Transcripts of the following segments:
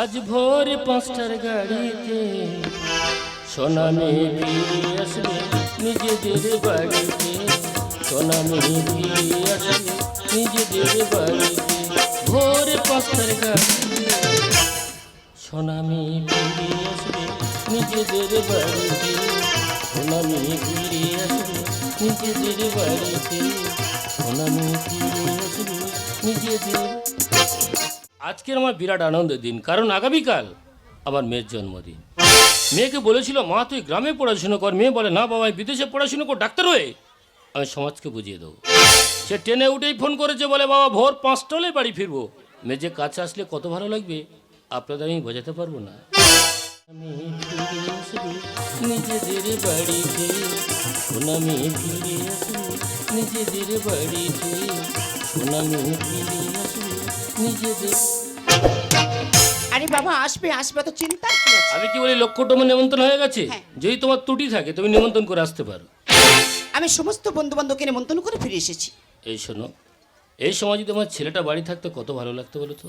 আজ ভোর পাঁচটার গাড়িতে। সোনামি ফিরে আসবে নিজেদের বাড়িতে। সোনামি ফিরে আসবে নিজেদের বাড়িতে। ভোর পাঁচটার গাড়িতে। সোনামি ফিরে আসবে নিজেদের বাড়িতে। সোনামি ফিরে আসবে নিজেদের বাড়িতে। সোনামি ফিরে আসবে নিজেদের আজকের আমার বিরাট আনন্দের দিন, কারণ আগামীকাল আমার মেয়ের জন্মদিন। মেয়েকে বলেছিল, মা, তুই গ্রামে পড়াশুনো কর। মেয়ে বলে, না বাবা বিদেশে পড়াশুনো কর ডাক্তার হয়ে আমি সমাজকে বুঝিয়ে দেবো। সে ট্রেনে উঠেই ফোন করেছে, বলে, বাবা, ভোর পাঁচটা বাড়ি ফিরবো। মেয়ে যে কাছে আসলে কত ভালো লাগবে, আপনাদের আমি বোঝাতে পারব না। নিজেদের বাড়িতে সোনামি ফিরে নিজেদের বাড়িতে ফিরে। নিজেদের আরে বাবা আসবে আসবে তো চিন্তা কি আছে? আমি কি বলি লক্ষ টমে নিমন্ত্রণ হয়ে গেছে? হ্যাঁ। যদি তোমার ত্রুটি থাকে তুমি নিমন্ত্রণ করে আসতে পারো। আমি সমস্ত বন্ধু বান্ধবকে নিমন্ত্রণ করে ফিরে এসেছি। এই শোনো এই সময় যদি আমার ছেলেটা বাড়ি থাকতো কত ভালো লাগতো বলো তো?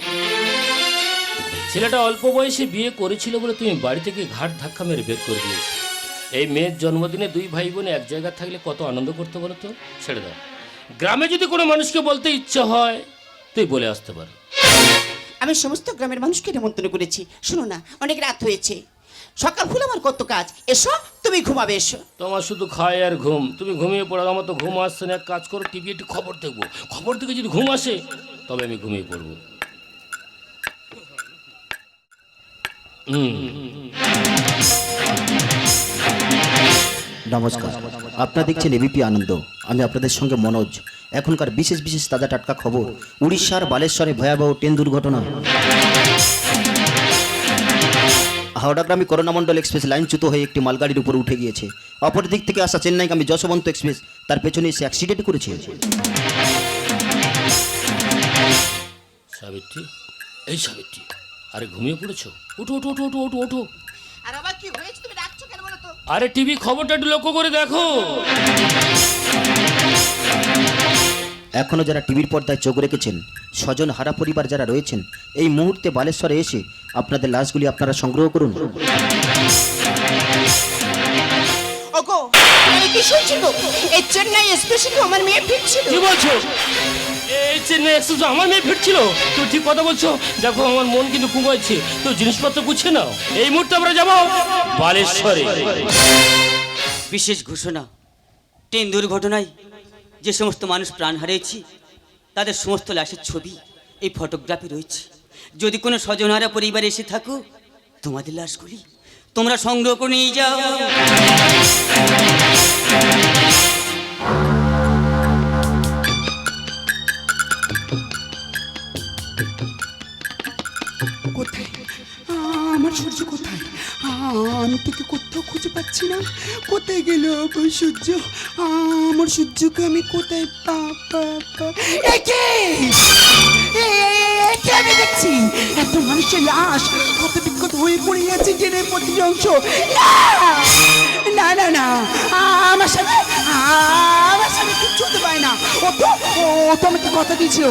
ছেলেটা অল্প বয়সে বিয়ে করেছিল বলে তুমি বাড়ি থেকে ঘাট ধাক্কা মেরে বের করে দিয়েছ। এই মেয়ের জন্মদিনে দুই ভাই বোনে এক জায়গায় থাকলে কত আনন্দ করতে বলো তো? ছেড়ে দাও। গ্রামে যদি কোনো মানুষকে বলতে ইচ্ছা হয় তুই বলে আসতে পারো। আমি সমস্ত গ্রামের মানুষকে নিমন্ত্রণ করেছি। শোনো না, অনেক রাত হয়েছে। সকাল হলো আমার কত কাজ। এসো, তুমি ঘুমাবে, এসো। তোমার শুধু খায় আর ঘুম। তুমি ঘুমিয়ে পড়ো, আমার তো ঘুম আসছে না। এক কাজ করো, টিভি একটু খবর দেখব। খবর থেকে যদি ঘুম আসে, তবে আমি ঘুমিয়ে পড়ব। হুম। নমস্কার। আপনারা দেখছেন এবিপি আনন্দ। আমি আপনাদের সঙ্গে মনোজ। এখনকার বিশেষ বিশেষ তাজা টাটকা খবর উড়িষ্যার বালেশ্বরে ভয়াবহ ট্রেন দুর্ঘটনা। হাওড়াগ্রামী করোনামণ্ডল এক্সপ্রেস লাইনচ্যুত হয়ে একটি মালগাড়ির উপর উঠে গিয়েছে। অপর দিক থেকে আসা চেন্নাইগামী যশবন্ত এক্সপ্রেস তার পেছনে এসে অ্যাক্সিডেন্ট করেছে। সাবিত্রী এই সাবিত্রী আরে ঘুমিয়ে পড়েছো? উঠো উঠো উঠো উঠো উঠো উঠো আর আবার কি হয়েছে? আরে টিভি খবরটা একটু লক্ষ্য করে দেখো। এখনও যারা টিভির পর্দায় চোখ রেখেছেন স্বজন হারা পরিবার যারা রয়েছেন এই মুহূর্তে বালেশ্বরে এসে আপনাদের লাশগুলি আপনারা সংগ্রহ করুন। ওগো আমি কি শুনছি গো? এই চেন্নাই স্পেশালি আমার মেয়ে ফিরছিল। কি বলছো? আমার মেয়ে ফিরছিল তুমি ঠিক কথা বলছো। দেখো, আমার মন কিন্তু কুমাইছে। তো জিনিসপত্র গুছিয়ে নাও। এই মুহূর্তে আমরা যাব বালেশ্বরে। বিশেষ ঘোষণা, ট্রেন দুর্ঘটনায় যে সমস্ত মানুষ প্রাণ হারিয়েছি, তাদের সমস্ত লাশের ছবি, এই ফটোগ্রাফি রয়েছে। যদি কোনো স্বজনারা পরিবারে এসে থাকো, তোমাদের লাশগুলি তোমরা সংগ্রহ করে নিয়ে যাও। আমার সূর্য কোথায়? আমি তোকে কোথাও খুঁজে পাচ্ছি না। কোথায় গেল ওই সূর্য? আমার সূর্যকে আমি কোথায় পা পা পা একে আমি দেখছি? একটা মানুষের লাশ কত বিক্ষত হয়ে পড়ে আছে ট্রেনের প্রতিটি অংশ। না না না। আমার সাথে আমার সাথে কিচ্ছু হতে পারে না। ও তো ও তো আমাকে কথা দিয়েছিল।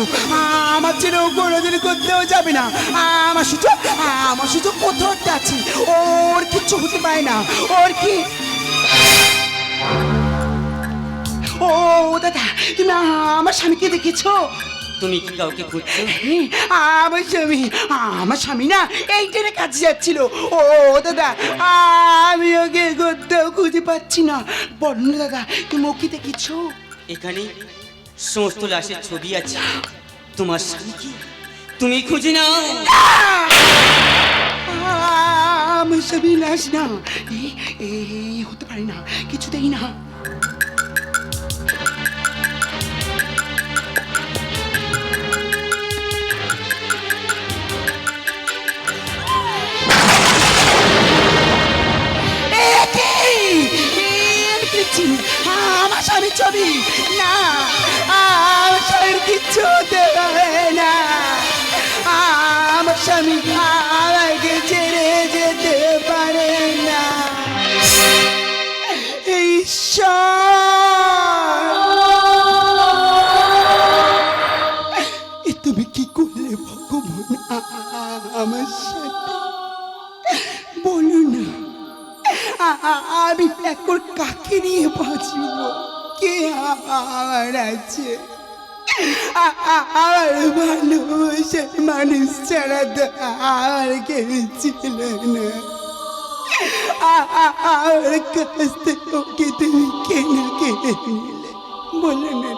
আমার ছেলে ও কোনোদিন করতেও যাবে না। আমার সুযোগ আমার সুযোগ কোথাও আছে। ওর কিচ্ছু হতে পারে না। ওর কি? ও দাদা, তুমি আমার স্বামীকে দেখেছ? তুমি কি কাউকে খুঁজছো? হ্যাঁ, আমার স্বামী আমার স্বামী না এই ট্রেনে কাছে যাচ্ছিল। ও দাদা আমি ওকে কোথাও খুঁজে পাচ্ছি না। না দাদা তুমি ওকে দেখেছ? এখানে সমস্ত লাশের ছবি আছে। তোমার স্বামী কি তুমি খুঁজে নাও। আমার স্বামী লাশ না। এই এই হতে পারে না কিছুতেই না। ছবি। না আমার স্বামীর কিচ্ছু দেবে না। আমার স্বামী আমাকে ছেড়ে যেতে পারে না। ঈশ্বর! তুমি কি করলে ভগবান? আমার সাথে বলুন না। আমি এখন কাকে নিয়ে বাঁচব? কে আমার আছে আ- আ- আমার ভালোবাসার মানুষ ছাড়া তো আর কেউ ছিল না। আমার কাছ থেকে ওকে তুমি কেন কেড়ে নিলে? বলো না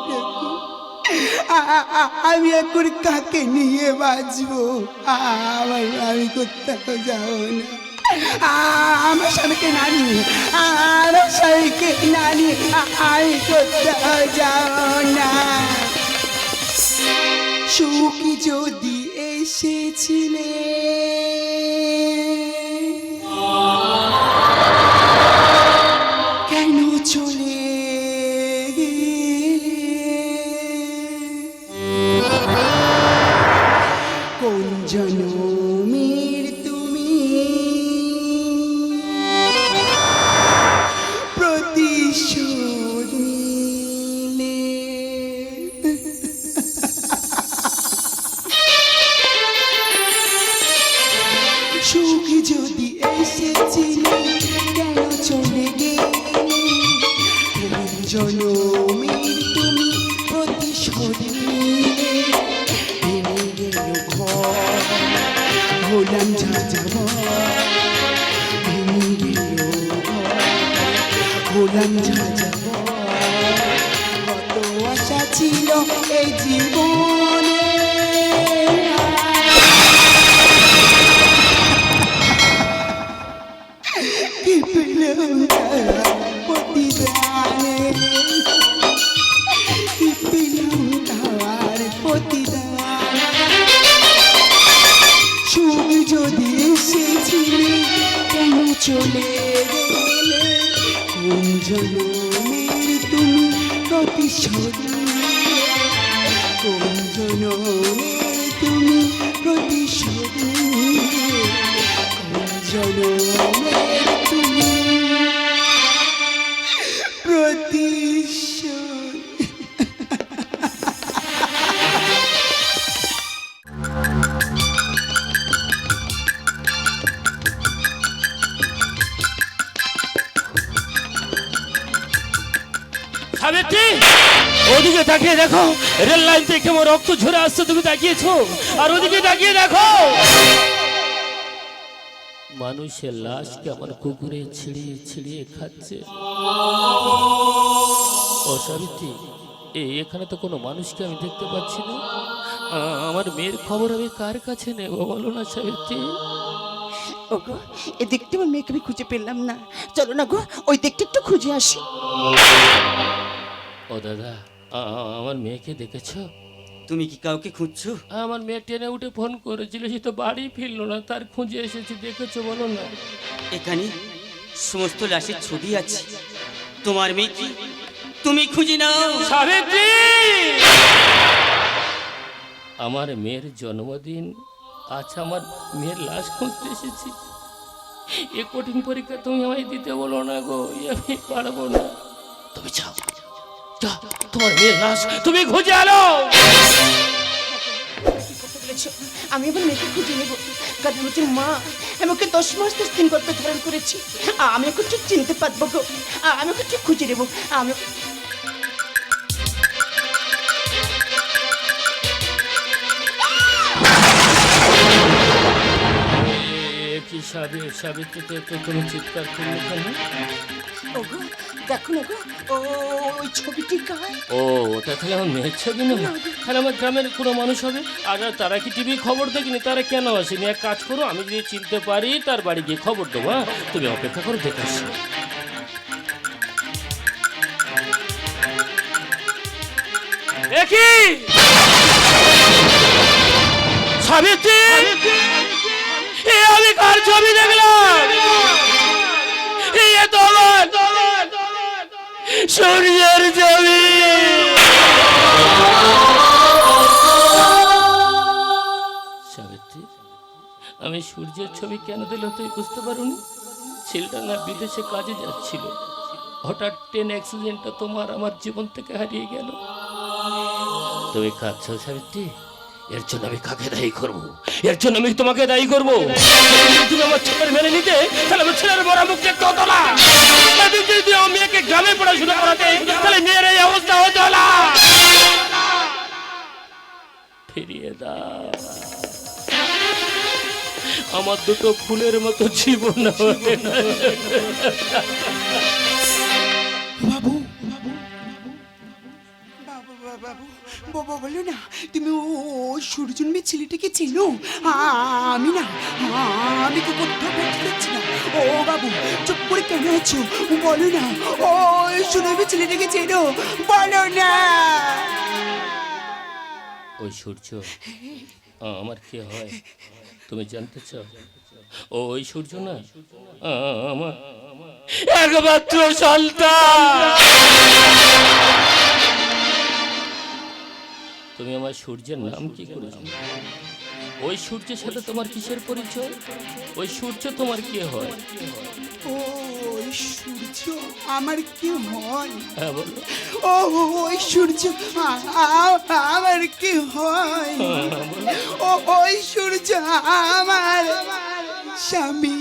আমি এখন কাকে নিয়ে বাঁচবো? আমার আমি কোথাও যাব না। আমার স্বামীকে নানি আমার স্বামীকে নানি আই কোথাও যাও না সুখী যদি এসেছিলে them চলে গেলে কোন জনমের তুমি প্রতিশোধ। কোন জনমের তুমি প্রতিশোধ। কোন জনমের সাবিত্রী ওদিকে তাকিয়ে দেখো, রেল লাইন থেকে কেমন রক্ত ঝরে আসছে, তুমি তাকিয়েছো? আর ওদিকে তাকিয়ে দেখো। মানুষের লাশ কেমন কুকুরে ছিঁড়িয়ে ছিঁড়িয়ে খাচ্ছে। ও সাবিত্রী এই এখানে তো কোনো মানুষকে আমি দেখতে পাচ্ছি না। আমার মেয়ের খবর আমি কার কাছে নেব বলো না সাবিত্রী? ওগো, এ দেখতে আমার মেয়েকে আমি খুঁজে পেলাম না। চলো না গো, ওই দিকটা একটু খুঁজে আসি। ও দাদা আমার মেয়েকে দেখেছ? তুমি কি কাউকে খুঁজছো? আমার মেয়ে ট্রেনে উঠে ফোন করেছিল সে তো বাড়ি ফিরলো না তার খুঁজে এসেছি দেখেছ বলো না? এখানে সমস্ত লাশের ছবি আছে। তোমার মেয়ে কি? তুমি খুঁজে নাও। সাবিত্রী! আমার মেয়ের জন্মদিন আজ আমার মেয়ের লাশ খুঁজতে এসেছি। এ কঠিন পরীক্ষা তুমি আমায় দিতে বলো না গো আমি পারব না। তুমি যাও। যা তোমার মেয়ের লাশ তুমি খুঁজে আনো। আমি আমার মেয়েকে খুঁজে নেব। কারণ হচ্ছে মা আমি ওকে দশ মাস দশ দিন গর্ভে ধারণ করেছি। আমি ওকে ঠিক চিনতে পারব গো। আমি ওকে ঠিক খুঁজে নেব। আমি সাবিত্রীতে তুমি চিৎকার করলে কেন? দেখো না গো ওই ছবিটি ও ওটা তাহলে আমার মেয়ের ছবি না? তাহলে আমার গ্রামের কোনো মানুষ হবে? আর তারা কি টিভি খবর দেখেনি? তারা কেন আসেনি? এক কাজ করো আমি যদি চিনতে পারি তার বাড়ি গিয়ে খবর দেবো হ্যাঁ? তুমি অপেক্ষা করো দেখে আসি। একই সাবিত্রী এ আমি কার ছবি দেখলাম? এ তো আমার সূর্যের সাবিত্রী, আমি সূর্যের ছবি কেন দিল তুই বুঝতে পারুনি? ছেলেটা না বিদেশে কাজে যাচ্ছিল। হঠাৎ ট্রেন অ্যাক্সিডেন্টটা তোমার আমার জীবন থেকে হারিয়ে গেল। তুমি কাঁদছ সাবিত্রী? এর জন্য আমি কাকে দায়ী করব? এর জন্য আমি তোমাকে দায়ী করব। তুমি আমার ছেলের মেনে নিতে, তাহলে আমার ছেলের বড় মুখ দেখতে হতো না। যদি আমার মেয়েকে গ্রামে পড়াশোনা করাতে, তাহলে মেয়ের এই অবস্থা হতো না। ফিরিয়ে দাও। আমার দুটো ফুলের মতো জীবন বাবু বাবু। বাবু বলো না, তুমি ছেলেটাকে চেনো? আমি না, আমি তো কোথাও না ও বাবু, চুপ করে কেন আছো? বলো না, ও সূর্যন ছেলেটাকে চেনো? বলো না। ওই সূর্য আমার কি হয়? তুমি জানতে চাও? ওই সূর্য না? আমার। একমাত্র সন্তান! তুমি আমার সূর্যের নাম কি করে জানো? ওই সূর্যের সাথে তোমার কিসের পরিচয়? ওই সূর্য তোমার কি হয়? ও ওই সূর্য আমার কি হয়? হ্যাঁ বলো। ও ওই সূর্য আমার কি হয়? ও ওই সূর্য আমার স্বামী।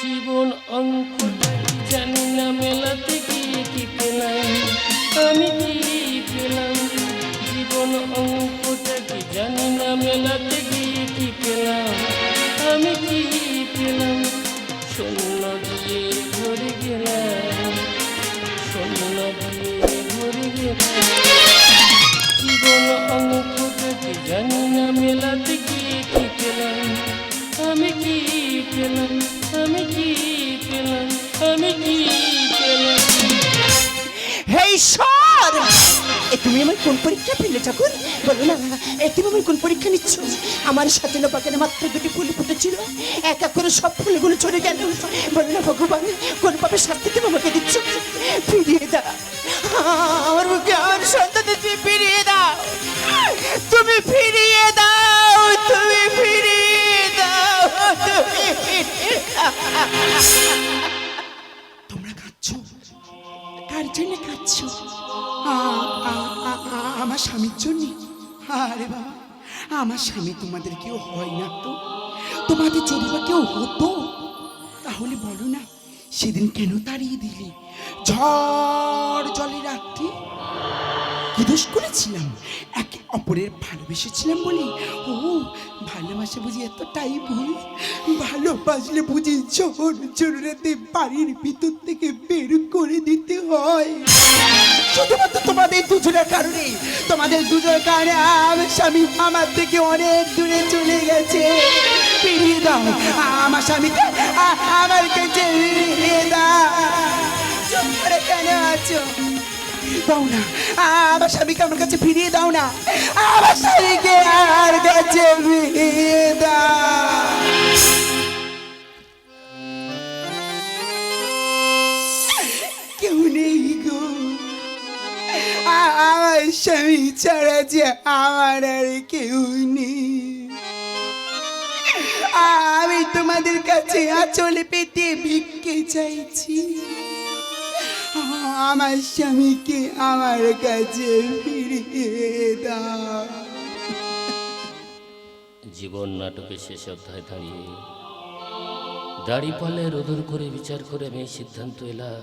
জীবন অঙ্কটা কি জানি না মেলাতে গিয়ে কি পেলাম? আমার কোন পরীক্ষা পেলে ঠাকুর? বলো না তুমি আমার কোন পরীক্ষা নিচ্ছ? আমার সাথে বাগানে মাত্র দুটি ফুল ফুটেছিল। এক এক করে সব ফুলগুলো চলে গেল। বলো না ভগবান, কোন পাপে শাস্তি তুমি আমাকে দিচ্ছ? ফিরিয়ে দাও। আমার মুখে আমার সন্তানের তুমি ফিরিয়ে দাও। তুমি ফিরিয়ে দাও, তুমি ফিরিয়ে দাও, তুমি ফিরিয়ে দাও। তোমরা কাঁদছো? কার জন্য কাঁদছো? আমার স্বামীর জন্য? আরে বাবা, আমার স্বামী তোমাদের কেউ হয় না তো? তোমাদের যদি বা কেউ হতো, তাহলে বলো না, সেদিন কেন তাড়িয়ে দিলি? ঝড় জলে রাত্রি দোষ করেছিলাম। একে অপরের ভালোবেসেছিলাম বলে। ও, ভালোবাসা বুঝি এতটাই ভুল। ভালোবাসলে বুঝি জোর জোর রাতে বাড়ির ভিতর থেকে বের করে দিতে হয়। শুধুমাত্র তোমাদের দুজনের কারণে। তোমাদের দুজনের কারণে আমার স্বামী আমার থেকে অনেক দূরে চলে গেছে। ফিরিয়ে দাও, আমার স্বামীকে আমার কাছে ফিরিয়ে দাও। চুপ করে কেন আছো? দাও না। আমার স্বামীকে আমার কাছে ফিরিয়ে দাও না। আমার স্বামীকে আমার কাছে ফিরিয়ে দাও। কেউ নেই গো। আমার স্বামী ছাড়া যে আমার আর কেউ নেই। আমি তোমাদের কাছে আঁচলে পেতে ভিক্ষে চাইছি। আমার স্বামীকে আমার কাছে ফিরিয়ে জীবন নাটকের শেষ অধ্যায় দাঁড়িয়ে দাড়ি পালে রোদন করে বিচার করে আমি সিদ্ধান্ত এলাম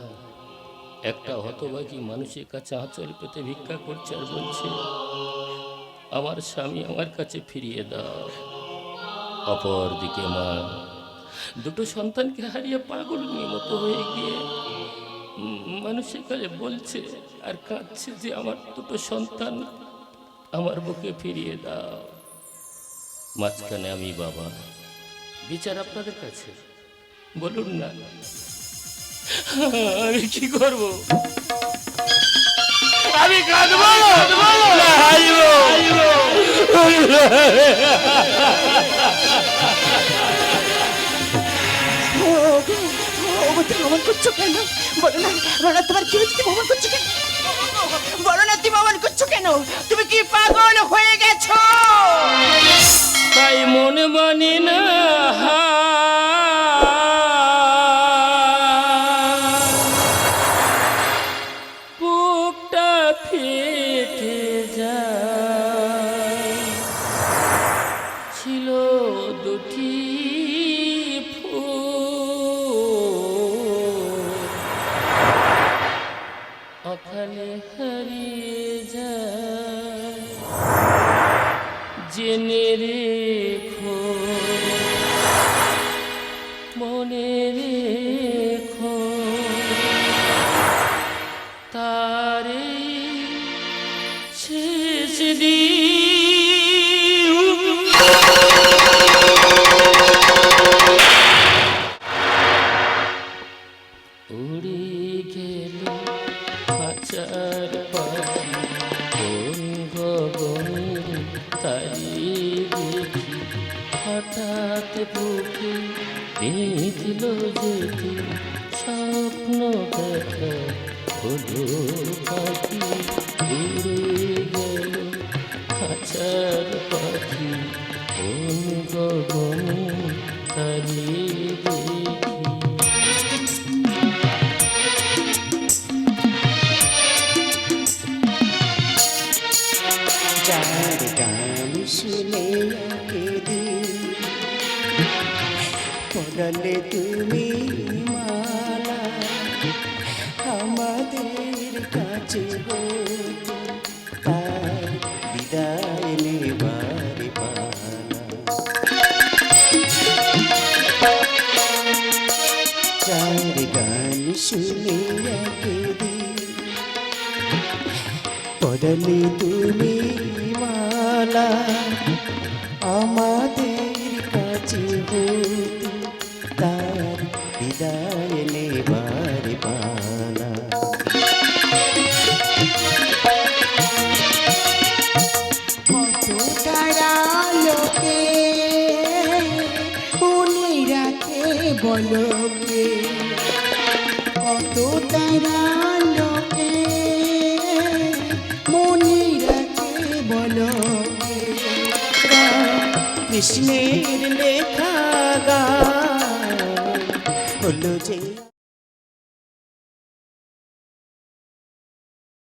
একটা হতভাগী মানুষের কাছে আঁচল পেতে ভিক্ষা করছে আর বলছে, আমার স্বামী আমার কাছে ফিরিয়ে দাও। অপর দিকে মা দুটো সন্তানকে হারিয়ে পাগল মতো হয়ে গিয়ে মানুষের কাছে বলছে আর কাঁদছে যে আমার দুটো সন্তান আমার বুকে ফিরিয়ে দাও। মাঝখানে আমি বাবা, বিচার আপনাদের কাছে। বলুন না, আমি কি করব? আমি কাঁদবো? হাসবো? তুমি করছ কেন? বলো না বলো না, তোমার কি হচ্ছে? ভ্রমণ করছ কেন? বলো না, তুমি ভ্রমণ করছ কেন? তুমি কি পাগল হয়ে গেছো? তাই মনে মানি না জেনে রেখো। হঠাৎ বুকে বেঁধল যেতে স্বপ্ন দেখা হলো পাখি উড়ে গেল খাঁচার পাখি। কোন গগনে পড়লে তুমি মালা আমাদের কাছে হতে তার বিদায় নেবার পালা। বলকে? কত তারা কৃষ্ণের লেখা যে